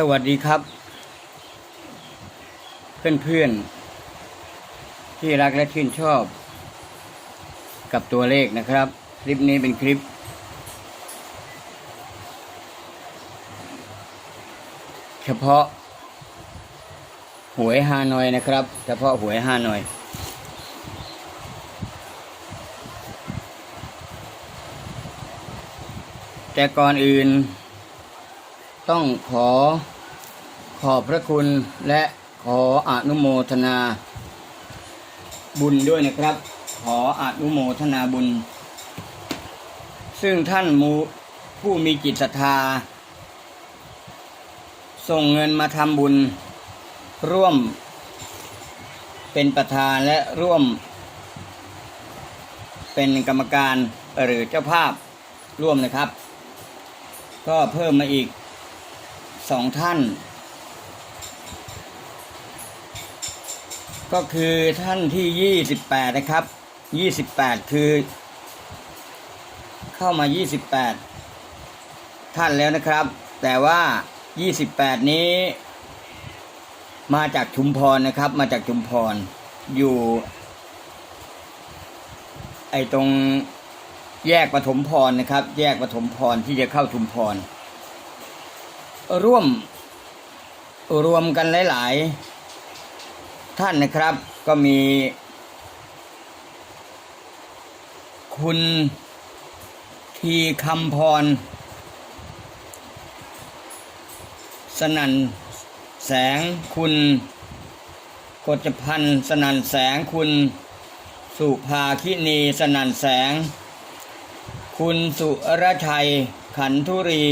สวัสดีครับ เพื่อนๆ ที่รักและชื่นชอบ กับตัวเลขนะครับ คลิปนี้เป็นคลิป เฉพาะ หวยฮานอยนะครับ เฉพาะหวยฮานอย แต่ก่อนอื่นต้องขอ ขอบพระคุณและขออนุโมทนา บุญด้วยนะครับ ขออนุโมทนาบุญ ซึ่งท่านมูผู้มีจิตศรัทธา ส่งเงินมาทำบุญ ร่วม เป็นประธานและร่วม เป็นกรรมการหรือเจ้าภาพร่วมนะครับ ก็เพิ่มมาอีกสองท่าน ก็คือท่านที่ยี่สิบแปดนะครับยี่สิบแปดคือ เข้ามายี่สิบแปดท่านแล้วนะครับ แต่ว่ายี่สิบแปดนี้ มาจากชุมพรนะครับ มาจากชุมพรอยู่ ไอตรงแยกปฐมพรนะครับ แยกปฐมพรที่จะเข้าชุมพร ร่วมรวมกันหลาย ๆ ท่านนะครับ ก็มี คุณทีคำพร สนันแสงคุณกฎพันธ์สนันแสงคุณสุภาคินีสนันแสง คุณสุรชัย ขันธุรี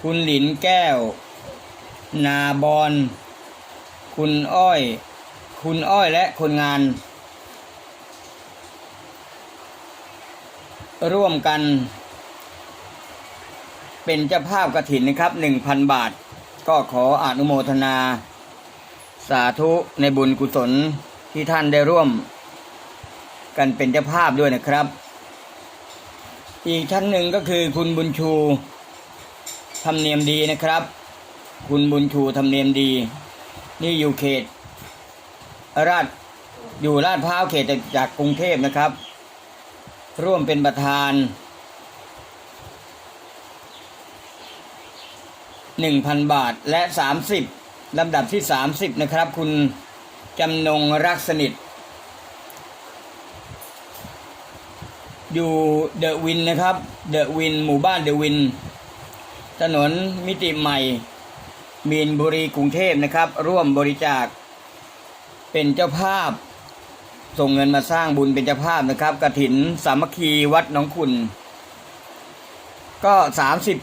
คุณหลินแก้ว นาบอน คุณอ้อย คุณอ้อยและคนงาน ร่วมกัน เป็นเจ้าภาพกระถินนะครับหนึ่งพันบาท ก็ขออนุโมทนา สาธุในบุญกุศลที่ท่านได้ร่วม กันเป็นเจ้าภาพด้วยนะครับ อีกท่านหนึ่งก็คือคุณบุญชูธรรมเนียมดีนะครับ คุณบุญชูธรรมเนียมดี นี่อยู่เขต ราชอยู่ลาดพร้าวเขตจากกรุงเทพนะครับ ร่วมเป็นประธานหนึ่งพันบาทและสามสิบลำดับที่สามสิบนะครับ คุณจำนงรักสนิท อยู่เดอะวินนะครับ เดอะวิน หมู่บ้านเดอะวิน ถนนมิติใหม่ มีนบุรีกรุงเทพนะครับ ร่วมบริจาค เป็นเจ้าภาพ ส่งเงินมาสร้างบุญเป็นเจ้าภาพนะครับกระถินสามัคคีวัดหนองคุณ ก็สามสิบ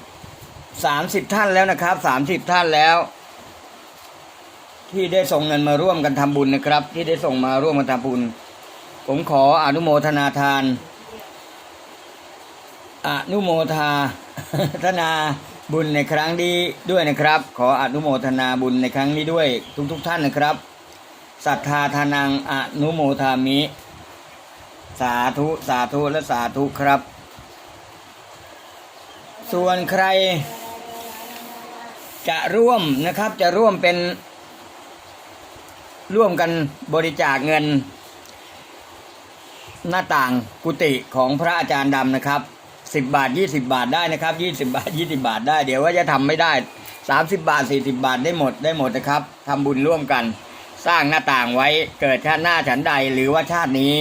สามสิบท่านแล้วนะครับสามสิบท่านแล้ว ที่ได้ส่งเงินมาร่วมกันทำบุญนะครับ ที่ได้ส่งมาร่วมกันทำบุญ ผมขออนุโมทนาทานอนุโมทาทนาบุญในครั้งนี้ด้วยนะครับ ขออนุโมทนาบุญในครั้งนี้ด้วยทุกๆทท่านนะครับ ศรัทธาทานังอนุโมทามิ สาธุสาธุและสาธุครับ ส่วนใคร จะร่วมนะครับจะร่วมเป็นร่วมกันบริจาคเงิน หน้าต่างกุฏิของพระอาจารย์ดำนะครับสิบบาทยี่สิบาทได้นะครับยี่สิบาทยี่สิบาทได้ เดี๋ยวว่าจะทำไม่ได้สามสิบาทสี่สิบาทได้หมดได้หมดนะครับทำบุญร่วมกัน สร้างหน้าต่างไว้เกิดชาติหน้าฉันใดหรือว่าชาตินี้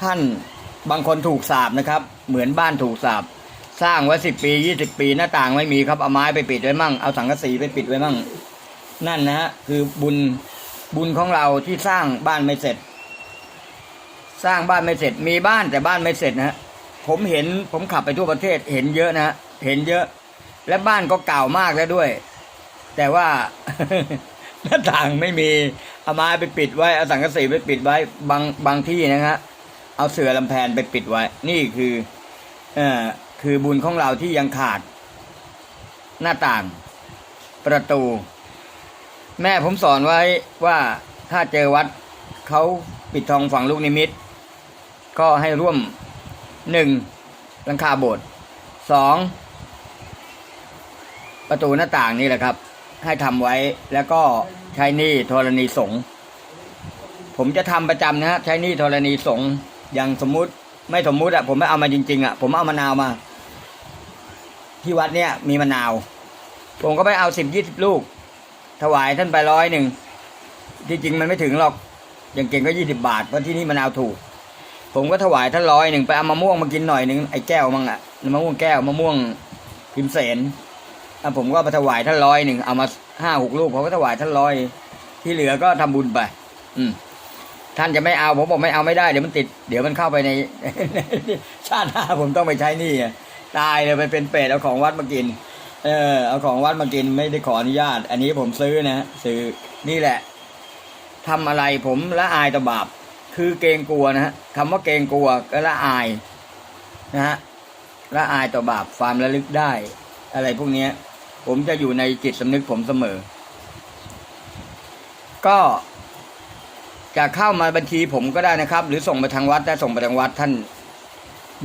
ท่านบางคนถูกสาบนะครับ เหมือนบ้านถูกสาบสร้างไว้สิบปียี่สิบปีหน้าต่างไม่มีครับเอาไม้ไปปิดไว้มั่งเอาสังกะสีไปปิดไว้มั่ง นั่นนะฮะคือบุญบุญของเราที่สร้างบ้านไม่เสร็จ สร้างบ้านไม่เสร็จ มีบ้านแต่บ้านไม่เสร็จนะฮะผมเห็นผมขับไปทั่วประเทศเห็นเยอะนะฮะเห็นเยอะ และบ้านก็เก่ามากแล้วด้วย แต่ว่า หน้าต่างไม่มีเอาไม้ไปปิดไว้เอาสังกะสีไปปิดไว้ บางบางที่นะฮะเอาเสือลำแพนไปปิดไว้ นี่คือเอ่อคือบุญของเราที่ยังขาด หน้าต่าง ประตู แม่ผมสอนไว้ว่าถ้าเจอวัดเขาปิดทองฝังลูกนิมิต ก็ให้ร่วมหนึ่งหลังคาโบสถ์สองประตูหน้าต่างนี่แหละครับ ให้ทำไว้ แล้วก็ใช้นี้ธรณีสงผมจะทำประจำนะฮะใช้นี้ธรณีสงอย่างสมมุติไม่สมมุติอะผมไม่เอามาจริง ๆอะผมเอามะนาวมา ที่วัดเนี่ยมีมะนาว ผมก็ไปเอาสิบยี่สิบลูก ถวายท่านไปร้อยหนึ่งที่จริงมันไม่ถึงหรอกอย่างเก่งก็ยี่สิบาทเพราะที่นี่มะนาวถูก ผมก็ถวายท่านร้อยหนึ่งไปเอามะม่วงมากินหน่อยหนึ่งไอ้แก้วมั่งอะมะม่วงแก้วมะม่วงพิมเสน ผมก็ไปถวายท่านร้อยหนึ่งเอามาห้าหกลูกผมก็ถวายท่านร้อยที่เหลือก็ทำบุญไปอืมท่านจะไม่เอาผมบอกไม่เอาไม่ได้เดี๋ยวมันติด เดี๋ยวมันเข้าไปในชาติหน้าผมต้องไปใช้นี่ตายเลยไปเป็นเปรตเอาของวัดมากิน เออเอาของวัดมากินไม่ได้ขออนุญาต อันนี้ผมซื้อนะซื้อนี่แหละทำอะไรผมละอายต่อบาปคือเกรงกลัวนะฮะคำว่าเกรงกลัวก็ละอายนะฮะละอายต่อบาปความระลึกได้ อะไรพวกเนี้ย ผมจะอยู่ในจิตสำนึกผมเสมอ ก็จะเข้ามาบัญชีผมก็ได้นะครับ หรือส่งไปทางวัดถ้าส่งไปทางวัดท่าน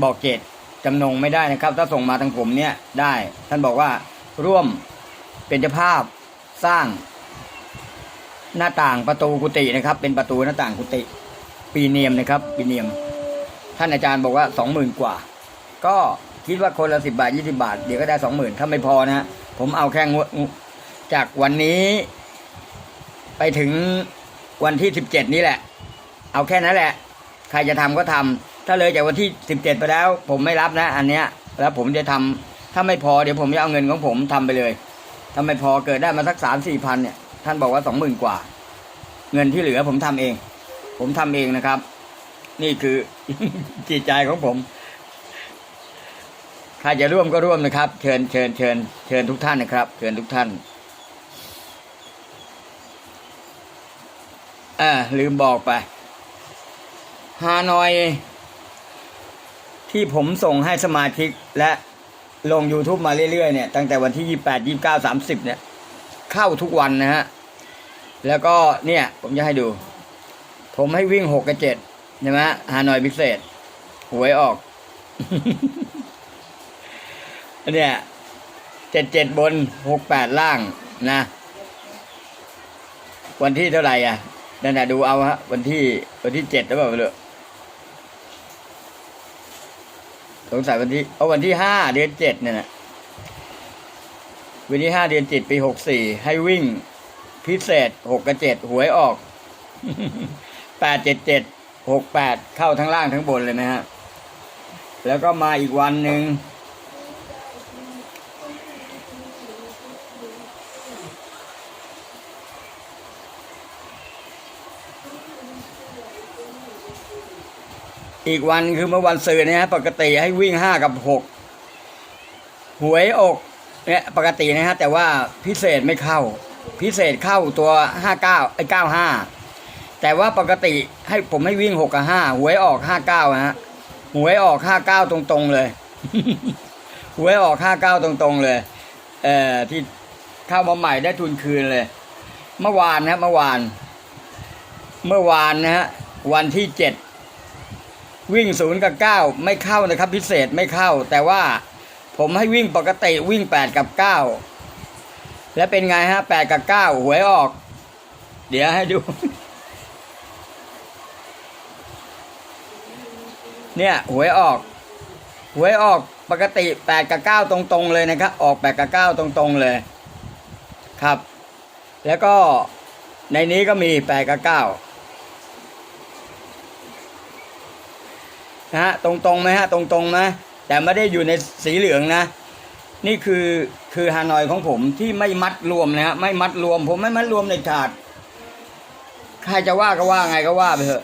บอกเจตจำนงไม่ได้นะครับ ถ้าส่งมาทางผมเนี่ยได้ ท่านบอกว่าร่วมเป็นเจ้าภาพสร้าง หน้าต่างประตูกุฏินะครับ เป็นประตูหน้าต่างกุฏิปีเนียมนะครับปีเนียม ท่านอาจารย์บอกว่าสองหมื่นกว่า ก็ คิดว่าคนละสิบาทยี่สิบาท เดี๋ยวก็ได้สองหมื่นถ้าไม่พอนะฮะผมเอาแค่งวดจากวันนี้ ไปถึงวันที่สิบเจ็ดนี้แหละ เอาแค่นั้นแหละ ใครจะทำก็ทำถ้าเลยจากวันที่สิบเจ็ดไปแล้ว ผมไม่รับนะ อันเนี้ย แล้วผมจะทำถ้าไม่พอเดี๋ยวผมจะเอาเงินของผมทำไปเลยถ้าไม่พอเกิดได้มาสักสามสี่พันเนี่ยท่านบอกว่าสองหมื่นกว่า เงินที่เหลือผมทำเอง ผมทำเองนะครับ นี่คือจิตใจของผม ใครจะร่วมก็ร่วมนะครับ เชิญเชิญเชิญเชิญทุกท่านนะครับ เชิญทุกท่านอ่าลืมบอกไปฮานอย ที่ผมส่งให้สมาชิกและลง YouTube มาเรื่อยๆเนี่ยตั้งแต่วันที่ 28 29 30 เนี่ย เข้าทุกวันนะฮะ แล้วก็เนี่ย ผมจะให้ดู ผมให้วิ่ง 6 กับ7ใช่ไหมฮานอยพิเศษ หวยออก เนี่ยเจ็ดเจ็ดบนหกแปดล่างนะ วันที่เท่าไหร่อะนั่นแหะดูเอาฮะ วันที่วันที่เจ็ดหรือเปล่าไม่รู้สงสัยวันที่เอาวันที่ห้าเดือนเจ็ดเนี่ยนะวันที่ห้าเดือนเจ็ดปีหกสี่ให้วิ่ง พิเศษหกกับเจ็ดหวยออกแปดเจ็ดเจ็ดหกแปดเข้าทั้งล่างทั้งบนเลยนะฮะ แล้วก็มาอีกวันหนึ่ง อีกวันคือเมื่อวันสื่อเนี่ยฮะปกติให้วิ่งห้ากับหกหวยอกเนี่ยปกตินะฮะแต่ว่าพิเศษไม่เข้า พิเศษเข้าตัวห้าเก้าไอ้เก้าห้าแต่ว่าปกติให้ผมให้วิ่งหกกับห้าหวยออกห้าเก้าฮะหวยออกห้าเก้าตรงๆเลยหวยออกห้าเก้าตรงๆเลย เอ่อที่เข้ามาใหม่ได้ทุนคืนเลย เมื่อวานนะเมื่อวาน เมื่อวานนะฮะวันที่เจ็ดวิ่งศูนย์กับเก้าไม่เข้านะครับ พิเศษไม่เข้า แต่ว่าผมให้วิ่งปกติวิ่งแปดกับเก้าแล้วเป็นไงฮะแปดกับเก้าหวยออก เดี๋ยวให้ดู เนี่ยหวยออกหวยออกปกติแปดกับเก้าตรงๆเลยนะครับ ออกแปดกับเก้าตรงๆเลยครับ แล้วก็ในนี้ก็มีแปดกับเก้า นะฮะตรงตรงๆไหมฮะตรงตรงๆไหมแต่ไม่ได้อยู่ในสีเหลืองนะ นี่คือคือฮานอยของผมที่ไม่มัดรวมนะฮะไม่มัดรวม ผมไม่มัดรวมในถาดใครจะว่าก็ว่าไงก็ว่าไปเถอะ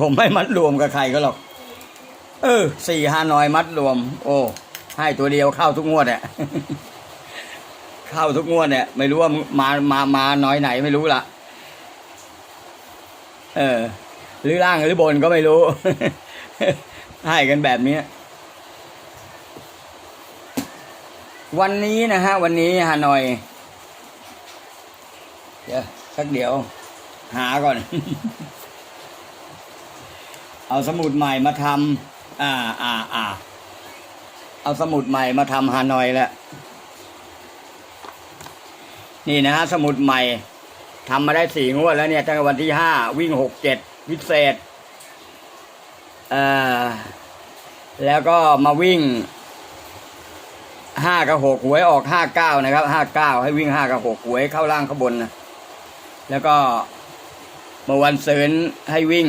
ผมไม่มัดรวมกับใครก็หรอก เออสี่ฮานอยมัดรวม โอ้ให้ตัวเดียวเข้าทุกงวดเนี่ยเข้าทุกงวดเนี่ย ไม่รู้ว่ามามามาน้อยไหนไม่รู้ละเออ หรือล่างหรือบนก็ไม่รู้ ให้กันแบบนี้ วันนี้นะฮะ วันนี้ฮานอย เดี๋ยวสักเดี๋ยว หาก่อน เอาสมุดใหม่มาทำอ่าอ่าอ่าเอาสมุดใหม่มาทำฮานอยแล้วนี่นะฮะสมุดใหม่ทำมาได้สี่งวดแล้วเนี่ยตั้งแต่วันที่ห้าวิ่งหกเจ็ดพิเศษ แล้วก็มาวิ่งห้ากับหกหวยออกห้าเก้านะครับห้าเก้าให้วิ่งห้ากับหกหวยเข้าล่างข้างบนนะแล้วก็เมื่อวันเสาร์ให้วิ่ง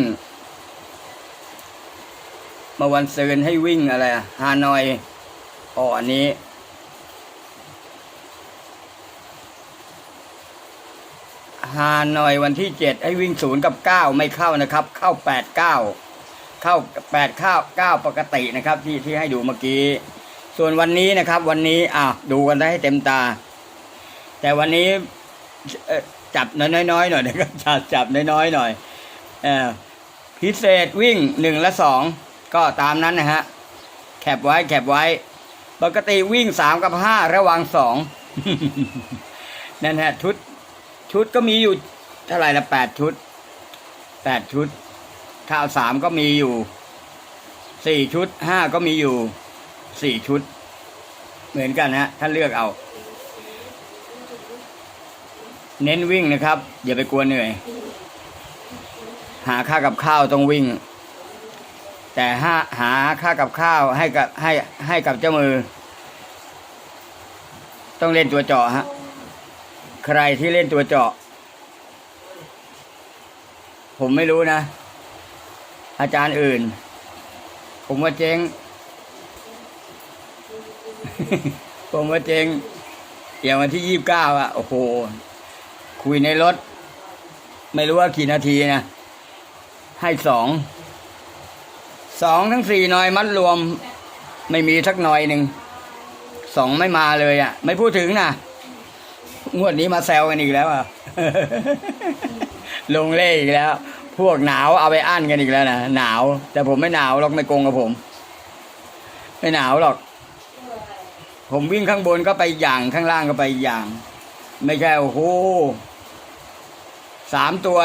เมื่อวันเสาร์ให้วิ่งอะไรฮานอยอ๋ออันนี้ ฮานอยวันที่เจ็ดให้วิ่งศูนย์กับเก้าไม่เข้านะครับ เข้าแปดเก้า เข้าแปดเข้าเก้าปกตินะครับ ที่ที่ให้ดูเมื่อกี้ ส่วนวันนี้นะครับ วันนี้อะดูกันได้ให้เต็มตา แต่วันนี้จับน้อยๆหน่อยนะครับจับจับน้อยๆหน่อยเออพิเศษวิ่งหนึ่งและสองก็ตามนั้นนะฮะแคปไว้แคปไว้ ปกติวิ่งสามกับห้าระหวังสองนั่นฮะชุดชุดก็มีอยู่เท่าไหร่ละแปดชุดแปดชุด ถ้าเอาสามก็มีอยู่สี่ชุดห้าก็มีอยู่สี่ชุด เหมือนกันฮะท่านเลือกเอา เน้นวิ่งนะครับ อย่าไปกลัวเหนื่อย หาค่ากับข้าวต้องวิ่ง แต่หาหาค่ากับข้าวให้กับให้ให้กับเจ้ามือ ต้องเล่นตัวเจาะฮะใครที่เล่นตัวเจาะ ผมไม่รู้นะ อาจารย์อื่น ผมว่าเจ๊ง ผมว่าเจ๊งอย่างวันที่ยี่บเก้าอะโอ้โห คุยในรถ ไม่รู้ว่ากี่นาทีนะ ให้สอง สองทั้งสี่หน่อยมัดรวม ไม่มีสักหน่อยหนึ่ง สองไม่มาเลยอะไม่พูดถึงนะงวดนี้มาแซวกันอีกแล้วอะลงเล่อีกแล้ว พวกหนาวเอาไปอั้นกันอีกแล้วนะหนาว แต่ผมไม่หนาวหรอกไม่โกงกับผม ไม่หนาวหรอก ผมวิ่งข้างบนก็ไปอย่างข้างล่างก็ไปอย่าง ไม่ใช่โอ้โหสามตัว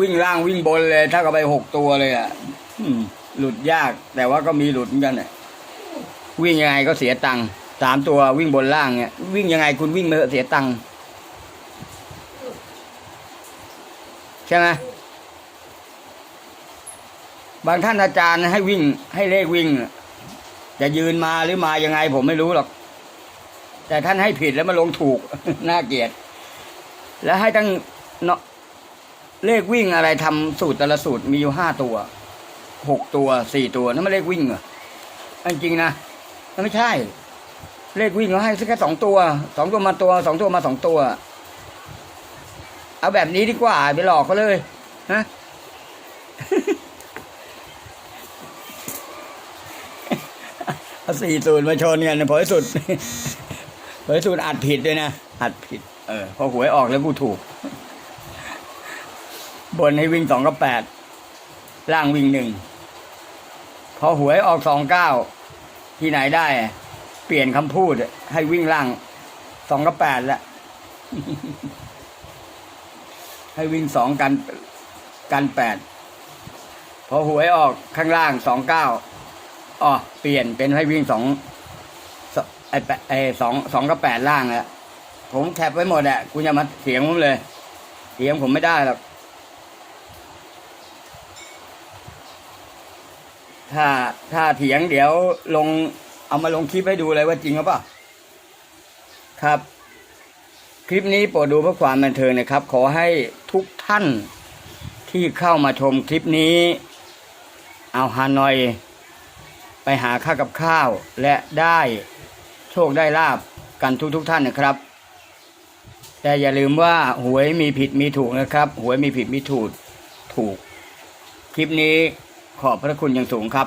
วิ่งล่างวิ่งบนเลยถ้าก็ไปหกตัวเลยอะหลุดยาก แต่ว่าก็มีหลุดเหมือนกันอะวิ่งยังไงก็เสียตังค์สามตัววิ่งบนล่างเนี่ยวิ่งยังไงคุณวิ่งเมาเถอเสียตังค์ใช่ไหม บางท่านอาจารย์ให้วิ่ง ให้เลขวิ่ง จะยืนมาหรือมายังไง ผมไม่รู้หรอก แต่ท่านให้ผิดแล้วมาลงถูก น่าเกลียด แล้วให้ตั้งเนาะเลขวิ่งอะไรทำสูตรแต่ละสูตรมีอยู่ห้าตัวหกตัวสี่ตัวนั่นไม่เลขวิ่งเหรอจริงๆนะมันไม่ใช่ เลขวิ่งเขาให้แค่สองตัวสองตัวมาตัวสองตัวมาสองตัว เอาแบบนี้ดีกว่าไปหลอกเขาเลยฮะ เอา สี่สูตรมาชนกันนะผลสุดผลสุดอัดผิดด้วยนะ อัดผิด เออ พอหวยออกแล้วกูถูก บนให้วิ่งสองกับแปด ล่างวิ่งหนึ่ง พอหวยออกสองเก้า ที่ไหนได้ เปลี่ยนคำพูด ให้วิ่งล่างสองกับแปดละให้วิ่งสองกันกันแปด พอหวยออกข้างล่างสองเก้า อ๋อเปลี่ยนเป็นให้วิ่งสองสไอแปไอสองสองกับแปดล่างแล้วผมแคปไว้หมดอะคุณอย่ามาเถียงผมเลยเถียงผมไม่ได้หรอกถ้าถ้าเถียงเดี๋ยวลงเอามาลงคลิปให้ดูเลยว่าจริงหรือเปล่าครับ คลิปนี้โปรดดูเพื่อความบันเทิงนะครับ ขอให้ทุกท่านที่เข้ามาชมคลิปนี้ เอาฮานอย ไปหาค่ากับข้าว และได้โชคได้ลาบกันทุกทุกท่านนะครับ แต่อย่าลืมว่าหวยมีผิดมีถูกนะครับ หวยมีผิดมีถูกถูก คลิปนี้ขอบพระคุณอย่างสูงครับ